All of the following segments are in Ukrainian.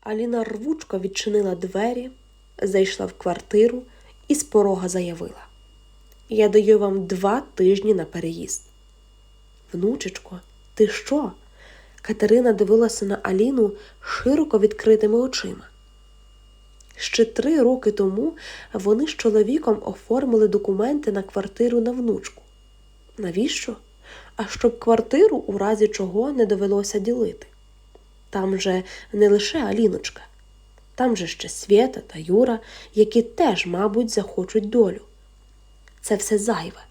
Аліна рвучко відчинила двері, зайшла в квартиру і з порога заявила: Я даю вам два тижні на переїзд. Внучечко, ти що? Катерина дивилася на Аліну широко відкритими очима. Ще три роки тому вони з чоловіком оформили документи на квартиру на внучку. Навіщо? А щоб квартиру у разі чого не довелося ділити. Там же не лише Аліночка, там же ще Свєта та Юра, які теж, мабуть, захочуть долю. Це все зайве.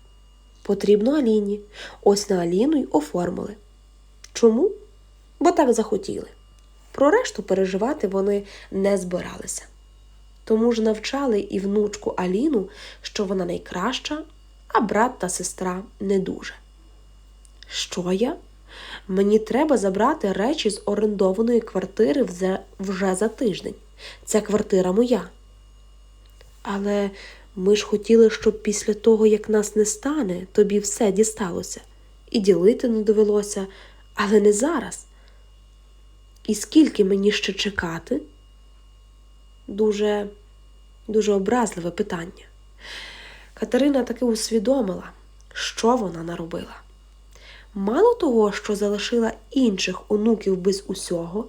Потрібно Аліні. Ось на Аліну й оформили. Чому? Бо так захотіли. Про решту переживати вони не збиралися. Тому ж навчали і внучку Аліну, що вона найкраща, а брат та сестра не дуже. Що я? Мені треба забрати речі з орендованої квартири вже, за тиждень. Ця квартира моя. Але ми ж хотіли, щоб після того, як нас не стане, тобі все дісталося. І ділити не довелося, але не зараз. І скільки мені ще чекати? Дуже, дуже образливе питання. Катерина таки усвідомила, що вона наробила. Мало того, що залишила інших онуків без усього,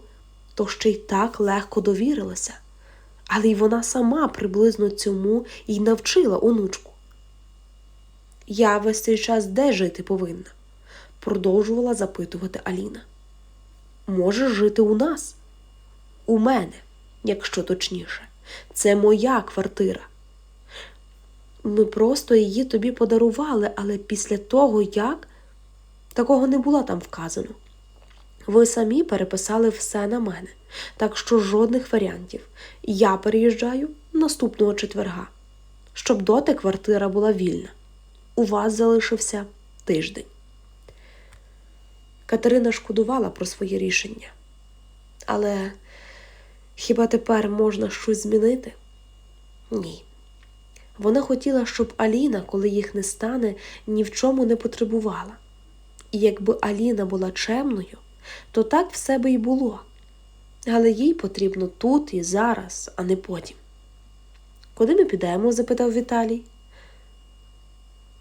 то ще й так легко довірилася, але й вона сама приблизно цьому й навчила онучку. Я весь цей час де жити повинна? продовжувала запитувати Аліна. Можеш жити у нас, у мене, якщо точніше, це моя квартира. Ми просто її тобі подарували, але після того, як такого не було там вказано. Ви самі переписали все на мене, так що жодних варіантів. Я переїжджаю наступного четверга, щоб доти квартира була вільна. У вас залишився тиждень. Катерина шкодувала про своє рішення. Але хіба тепер можна щось змінити? Ні. Вона хотіла, щоб Аліна, коли їх не стане, ні в чому не потребувала. І якби Аліна була чемною, то так все би й було. Але їй потрібно тут і зараз, а не потім. Куди ми підемо? запитав Віталій.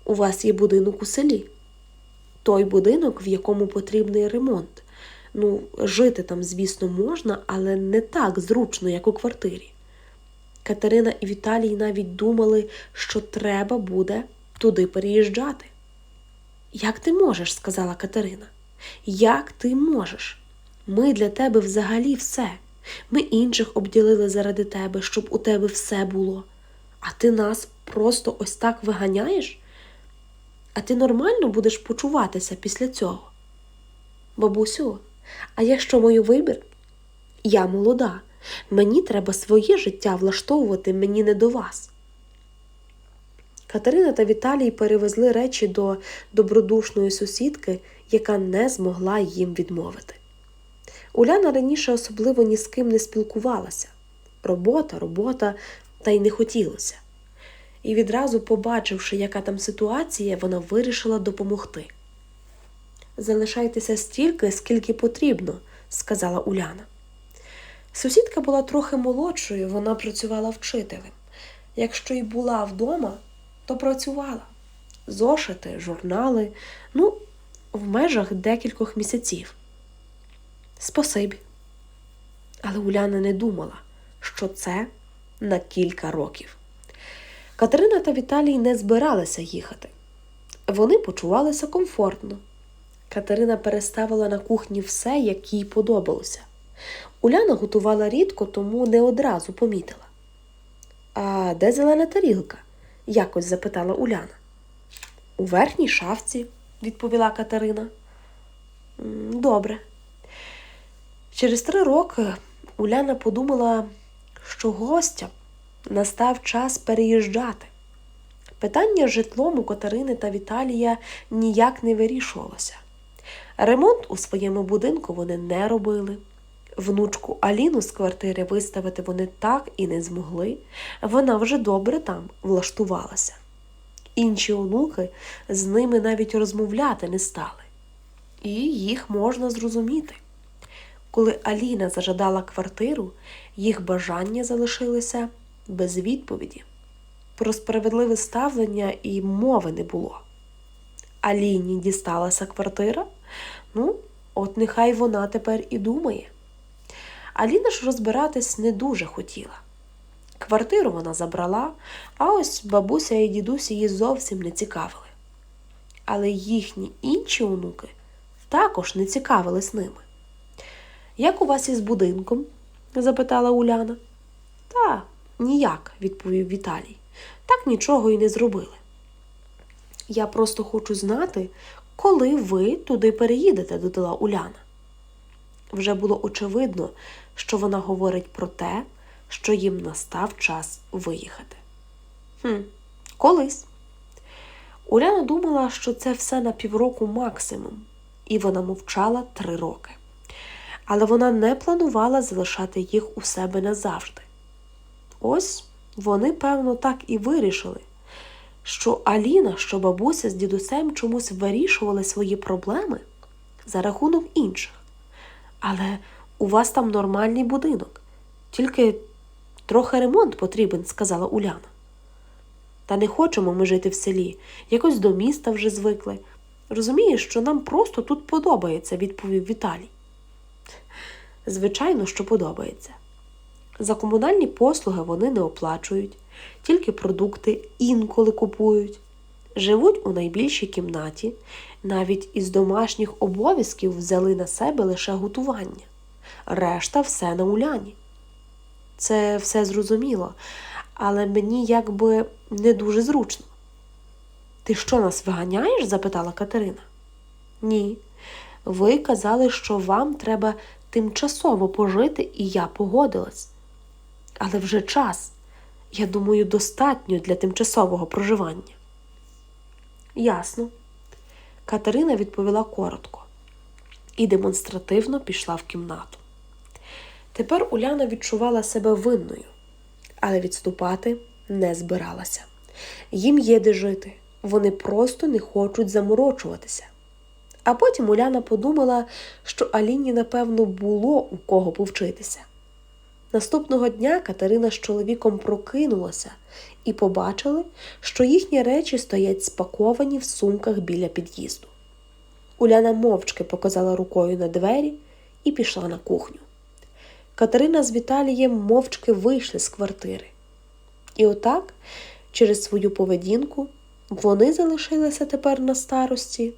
У вас є будинок у селі. Той будинок, в якому потрібний ремонт. Ну, жити там, звісно, можна, але не так зручно, як у квартирі. Катерина і Віталій навіть думали, що треба буде туди переїжджати. Як ти можеш, сказала Катерина. Як ти можеш? Ми для тебе взагалі все. Ми інших обділили заради тебе, щоб у тебе все було. А ти нас просто ось так виганяєш? А ти нормально будеш почуватися після цього? Бабусю, а я що мою вибір? Я молода. Мені треба своє життя влаштовувати мені не до вас. Катерина та Віталій перевезли речі до добродушної сусідки, яка не змогла їм відмовити. Уляна раніше особливо ні з ким не спілкувалася робота, робота, та й не хотілося. І відразу, побачивши, яка там ситуація, вона вирішила допомогти. Залишайтеся стільки, скільки потрібно, сказала Уляна. Сусідка була трохи молодшою, вона працювала вчителем. Якщо й була вдома, то працювала. Зошити, журнали, ну, в межах декількох місяців. Спасибі. Але Уляна не думала, що це на кілька років. Катерина та Віталій не збиралися їхати. Вони почувалися комфортно. Катерина переставила на кухні все, як їй подобалося. Уляна готувала рідко, тому не одразу помітила. А де зелена тарілка? Якось запитала Уляна. У верхній шафці, відповіла Катерина. Добре. Через три роки Уляна подумала, що гостям настав час переїжджати. Питання з житлом у Катерини та Віталія ніяк не вирішувалося. Ремонт у своєму будинку вони не робили. Внучку Аліну з квартири виставити вони так і не змогли, вона вже добре там влаштувалася. Інші онуки з ними навіть розмовляти не стали, і їх можна зрозуміти. Коли Аліна зажадала квартиру, їх бажання залишилися без відповіді. Про справедливе ставлення і мови не було. Аліні дісталася квартира? Ну, от нехай вона тепер і думає. Аліна ж розбиратись не дуже хотіла. Квартиру вона забрала, а ось бабуся і дідусь її зовсім не цікавили. Але їхні інші онуки також не цікавились ними. Як у вас із будинком? запитала Уляна. Та ніяк, відповів Віталій. Так нічого і не зробили. Я просто хочу знати, коли ви туди переїдете, додала Уляна. Вже було очевидно, що вона говорить про те, що їм настав час виїхати. Хм, колись. Уляна думала, що це все на півроку максимум, і вона мовчала три роки. Але вона не планувала залишати їх у себе назавжди. Ось вони, певно, так і вирішили, що Аліна, що бабуся з дідусем чомусь вирішували свої проблеми за рахунок інших. Але у вас там нормальний будинок, тільки трохи ремонт потрібен, сказала Уляна. Та не хочемо ми жити в селі, якось до міста вже звикли. Розумієш, що нам просто тут подобається, відповів Віталій. Звичайно, що подобається. За комунальні послуги вони не оплачують, тільки продукти інколи купують. Живуть у найбільшій кімнаті, навіть із домашніх обов'язків взяли на себе лише готування, решта все на уляні. Це все зрозуміло, але мені якби не дуже зручно. Ти що нас виганяєш? запитала Катерина. Ні. Ви казали, що вам треба тимчасово пожити, і я погодилась. Але вже час, я думаю, достатньо для тимчасового проживання. Ясно. Катерина відповіла коротко і демонстративно пішла в кімнату. Тепер Уляна відчувала себе винною, але відступати не збиралася. Їм є де жити, вони просто не хочуть заморочуватися. А потім Уляна подумала, що Аліні, напевно, було у кого повчитися. Наступного дня Катерина з чоловіком прокинулася і побачили, що їхні речі стоять спаковані в сумках біля під'їзду. Уляна мовчки показала рукою на двері і пішла на кухню. Катерина з Віталієм мовчки вийшли з квартири. І отак, через свою поведінку, вони залишилися тепер на старості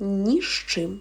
ні з чим.